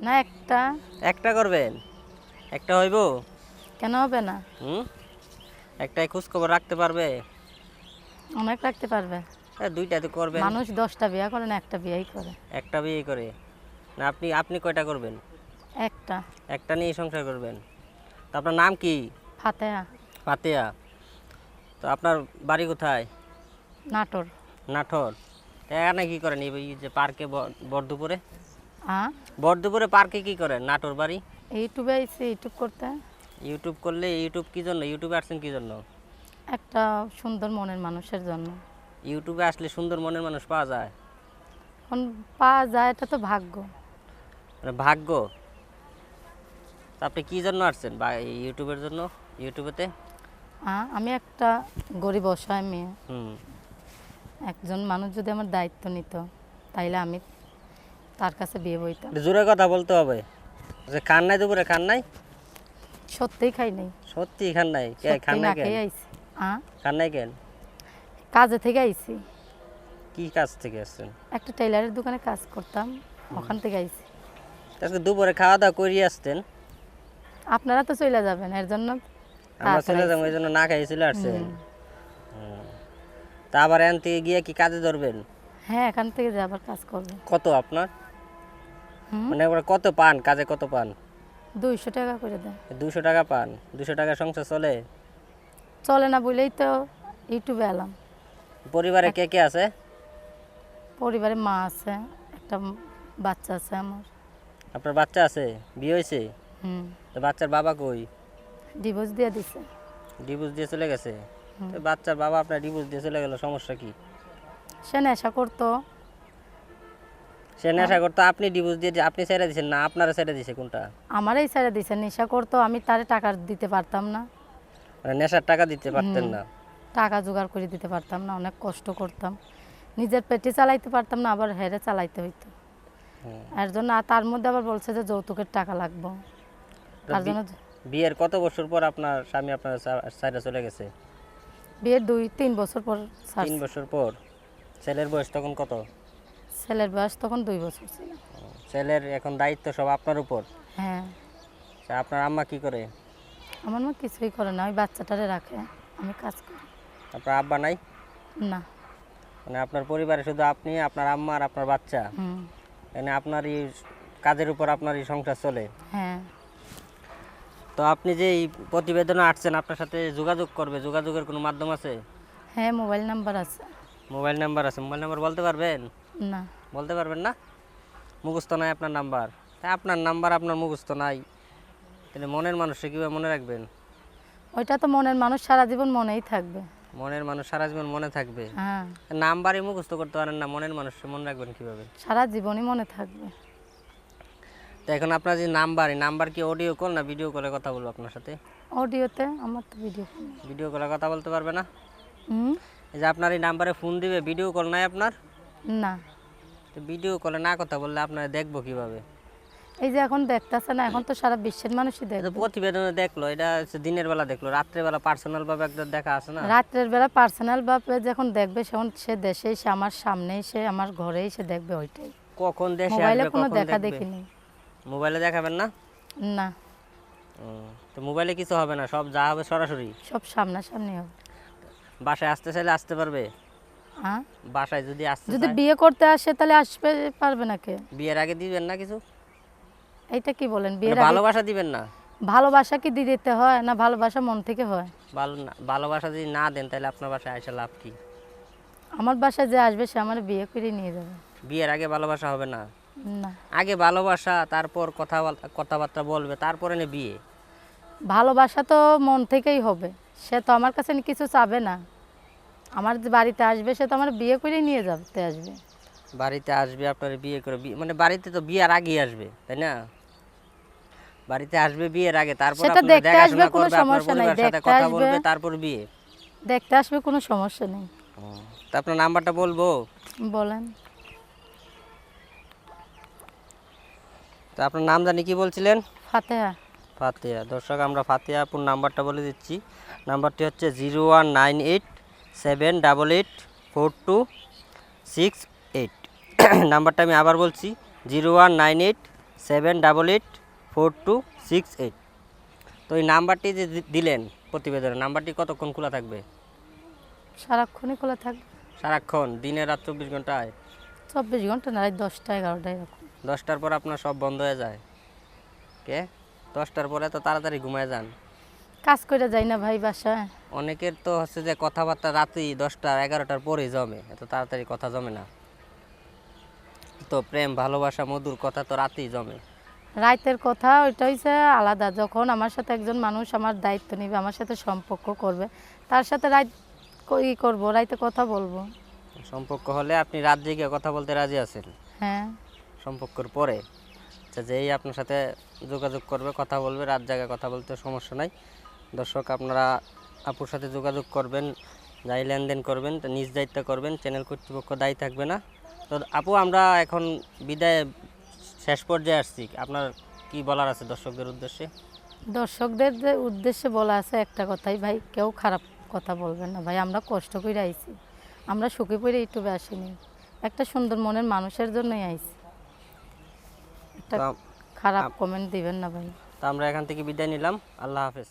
না একটা। একটা করবেন? একটা হইব? কেন হবে না? হুম? একটাই খোঁজ খবর রাখতে পারবে? অনেক রাখতে পারবে। দুইটা তো করবেন। মানুষ দশটা বিয়া করে না একটা বিয়েই করে। একটা বিয়ে করে। না আপনি আপনি কয়টা করবেন? একটা। একটা নিয়ে সংসার করবেন। তো আপনার নাম কি? ফাতেহা। ফাতেয়া তো আপনার বাড়ি কোথায়? নাটোর। নাঠর তো এখানে কি করেন? এই যে পার্কে বরদুপুরে হ্যাঁ? বরদুপুরে পার্কে কি করেন? নাটোর বাড়ি? ইউটিউবে আইসি ইউটিউব করতে। ইউটিউব করলে ইউটিউব কি জন্য? ইউটিউবে আসছেন কি জন্য? একটা সুন্দর মনের মানুষের জন্য। ইউটিউবে আসলে সুন্দর মনের মানুষ পাওয়া যায়? এখন পাওয়া যায় এটা তো ভাগ্য। মানে ভাগ্য? তা আপনি কি জন্য আসছেন বা ইউটিউবের জন্য? ইউটিউবেতে? হ্যাঁ আমি একটা গরিব অসহায় মেয়ে। হুম। একজন মানুষ যদি আমার দায়িত্ব নিত তাইলে আমি তার কাছে বিয়ে বইতাম জোরে কথা বলতে হবে। যে খান নাই দুপুরে খান নাই? সত্যিই খাই নাই। সত্যি খান নাই? কে খান নাই কেন? খান নাই কেন? কাজে থেকে আইছি। কি কাজ থেকে আসছেন? একটা টেইলারের দোকানে কাজ করতাম ওখান থেকে আইছি। আজকে দুপুরে খাওয়া দাওয়া করিয়ে আসতেন। আপনারা তো চলে যাবেন এর জন্য আমরা চলে যাব এই জন্য না খাই চলে আসছেন? তা আবার এখান থেকে গিয়ে কি কাজে ধরবেন? হ্যাঁ এখান থেকে যে আবার কাজ করব কত আপনার? মানে একবার কত পান? কাজে কত পান? দুইশো টাকা করে দেয় দুশো টাকা পান? দুশো টাকা সংসার চলে? চলে না বলেই তো ইউটিউবে এলাম। পরিবারে কে কে আছে? পরিবারে মা আছে একটা বাচ্চা আছে আমার। আপনার বাচ্চা আছে? বিয়ে হয়েছে? হুম। তো বাচ্চার বাবা কই? ডিভোর্স দিয়ে দিছে। ডিভোর্স দিয়ে চলে গেছে? তো বাচ্চার বাবা আপনার ডিভোর্স দিয়ে চলে গেল সমস্যা কি? সে নেশা করতো। সে নেশা করতো আপনি ডিভোর্স দিয়ে আপনি ছেড়ে দিয়েছেন না আপনারা ছেড়ে দিয়েছে কোনটা? আমারই ছেড়ে দিছে নেশা করতো আমি তারে টাকা দিতে পারতাম না। মানে নেশার টাকা দিতে পারতেন না? টাকা জোগাড় করে দিতে পারতাম না অনেক কষ্ট করতাম। নিজের পেটে চালাইতে পারতাম না আবার হেরে চালাইতে হইতো। এর জন্য আর তার মধ্যে আবার বলছে যে যৌতুকের টাকা লাগবে। তার জন্য বিয়ের কত বছর পর আপনার স্বামী আপনার সাইডে চলে গেছে? বিয়ের দুই তিন বছর পর তিন বছর পর। ছেলের বয়স তখন কত? ছেলের বয়স তখন দুই বছর ছিল। ছেলের এখন দায়িত্ব সব আপনার উপর? হ্যাঁ। আপনার আম্মা কি করে? আমার মা কিছুই করে না ওই বাচ্চাটারে রাখে আমি কাজ করি। আপনার আব্বা নাই? না। মানে আপনার পরিবারে শুধু আপনি আপনার আম্মা আর আপনার বাচ্চা? হুম। মানে আপনারই কাজের উপর আপনারই সংসার চলে? হ্যাঁ। তো আপনি যে এই প্রতিবেদনে আসছেন আপনার সাথে যোগাযোগ করবে যোগাযোগের কোনো মাধ্যম আছে? হ্যাঁ মোবাইল নাম্বার আছে। মোবাইল নাম্বার আছে মোবাইল নাম্বার বলতে পারবেন? না। বলতে পারবেন না? মুখস্থ নাই আপনার নাম্বার। তা আপনার নাম্বার আপনার মুখস্থ নাই। তাহলে মনের মানুষকে কীভাবে মনে রাখবেন? ওইটা তো মনের মানুষ সারা জীবন মনেই থাকবে। মনের মানুষ সারা জীবন মনে থাকবে? হ্যাঁ। নাম্বারই মুখস্থ করতে পারেন না মনের মানুষকে মনে রাখবেন কীভাবে? সারা জীবনই মনে থাকবে। তো এখন আপনার যে নাম্বার এই নাম্বার কি অডিও কল না ভিডিও কলে কথা বলব আপনার সাথে? অডিওতে আমার তো ভিডিও ভিডিও কলে কথা বলতে পারবে না? হুম। এই যে আপনার এই নাম্বারে ফোন দিবে ভিডিও কল নাই আপনার? না। তো ভিডিও কলে না কথা বললে আপনারা দেখব কীভাবে? এই যে এখন দেখতেছে না এখন তো সারা বিশ্বের মানুষই দেখবে। প্রতিবেদনে দেখল এটা দিনের বেলা দেখল রাত্রের বেলা পার্সোনাল ভাবে একদম দেখা আছে না? রাত্রের বেলা পার্সোনাল ভাবে যখন দেখবে সেখন সে দেশে এসে আমার সামনে এসে আমার ঘরে এসে দেখবে ওইটাই। কখন দেশে মোবাইলে কোনো দেখা দেখি নেই। মোবাইলে দেখাবেন না? না। তো মোবাইলে কিছু হবে না সব যা হবে সরাসরি? সব সামনাসামনি হবে। বাসায় আসতে চাইলে আসতে পারবে? বাসায় যদি আসতে যদি বিয়ে করতে আসে তাহলে আসবে পারবে না কে? বিয়ের আগে দিবেন না কিছু? এইটা কি বলেন মানে বিয়ের ভালোবাসা দিবেন না? ভালোবাসা কি দিয়ে দিতে হয় না ভালোবাসা মন থেকে হয়? ভালো না ভালোবাসা যদি না দেন তাহলে আপনার বাসায় আসে লাভ কি? আমার বাসায় যে আসবে সে আমার বিয়ে করে নিয়ে যাবে। বিয়ের আগে ভালোবাসা হবে না? না। আগে ভালোবাসা তারপর কথা কথাবার্তা বলবে তারপরে না বিয়ে। ভালোবাসা তো মন থেকেই হবে। সে তো আমার কাছে কিছু চাবে না। আমার যে বাড়িতে আসবে সে তো আমার বিয়ে করে নিয়ে যাতে আসবে। বাড়িতে আসবে আপনার বিয়ে করে মানে বাড়িতে তো বিয়ের আগেই আসবে তাই না? বাড়িতে আসবে বিয়ের আগে তারপর সেটা দেখতে আসবে, কোনো সমস্যা নাই, দেখতে কথা আসবে। বলবে তারপর বিয়ে। দেখতে আসবে কোনো সমস্যা নেই। তা আপনার নাম্বারটা বলব? বলেন। তা আপনার নাম জানি কি বলছিলেন? ফাতেহা। ফাতেহা। দর্শক আমরা ফাতিয়া আপুর নাম্বারটা বলে দিচ্ছি। নাম্বারটি হচ্ছে zero one nine eight seven double eight four two six eight নাম্বারটা আমি আবার বলছি zero one nine eight seven double eight four two six eight তো এই নাম্বারটি যে দিলেন প্রতিবেদনের নাম্বারটি কতক্ষণ খোলা থাকবে? সারাক্ষণই খোলা থাকবে। সারাক্ষণ দিনে রাত চব্বিশ ঘন্টায়? চব্বিশ ঘণ্টা না রাত দশটা এগারোটা এরকম। দশটার পর আপনার সব বন্ধ হয়ে যায়। কে দশটার পরে তো তাড়াতাড়ি ঘুমায় যান। কাজ করে যাই না ভাই বাসায়? অনেকের তো হচ্ছে যে কথাবার্তা রাতে দশটা এগারোটার পরেই জমে এত তাড়াতাড়ি কথা জমে না। তো প্রেম ভালোবাসা মধুর কথা তো রাতেই জমে। রাইতের কথা ওইটা হচ্ছে আলাদা। যখন আমার সাথে একজন মানুষ আমার দায়িত্ব নেবে আমার সাথে সম্পর্ক করবে তার সাথে রাত ই করব? রাইতে কথা বলব। সম্পর্ক হলে আপনি রাত জেগে কথা বলতে রাজি আছেন? হ্যাঁ। সম্পর্কের পরে? আচ্ছা যেই আপনার সাথে যোগাযোগ করবে কথা বলবে রাত জায়গায় কথা বলতে সমস্যা নাই। দর্শক আপনারা আপুর সাথে যোগাযোগ করবেন যাই লেনদেন করবেন তো নিজ দায়িত্ব করবেন চ্যানেল কর্তৃপক্ষ দায়ী থাকবে না। তো আপু আমরা এখন বিদায় শেষ পর্যায়ে আসছি। আপনার কি বলার আছে দর্শকদের উদ্দেশ্যে? দর্শকদের যে উদ্দেশ্যে বলা আছে একটা কথাই ভাই কেউ খারাপ কথা বলবেন না। ভাই আমরা কষ্ট করে আইছি। আমরা সুখে পড়ে ইউটিউবে আসিনি। একটা সুন্দর মনের মানুষের জন্যই আইছি। একটা খারাপ কমেন্ট দিবেন না ভাই। তো আমরা এখান থেকে বিদায় নিলাম। আল্লাহ হাফেজ।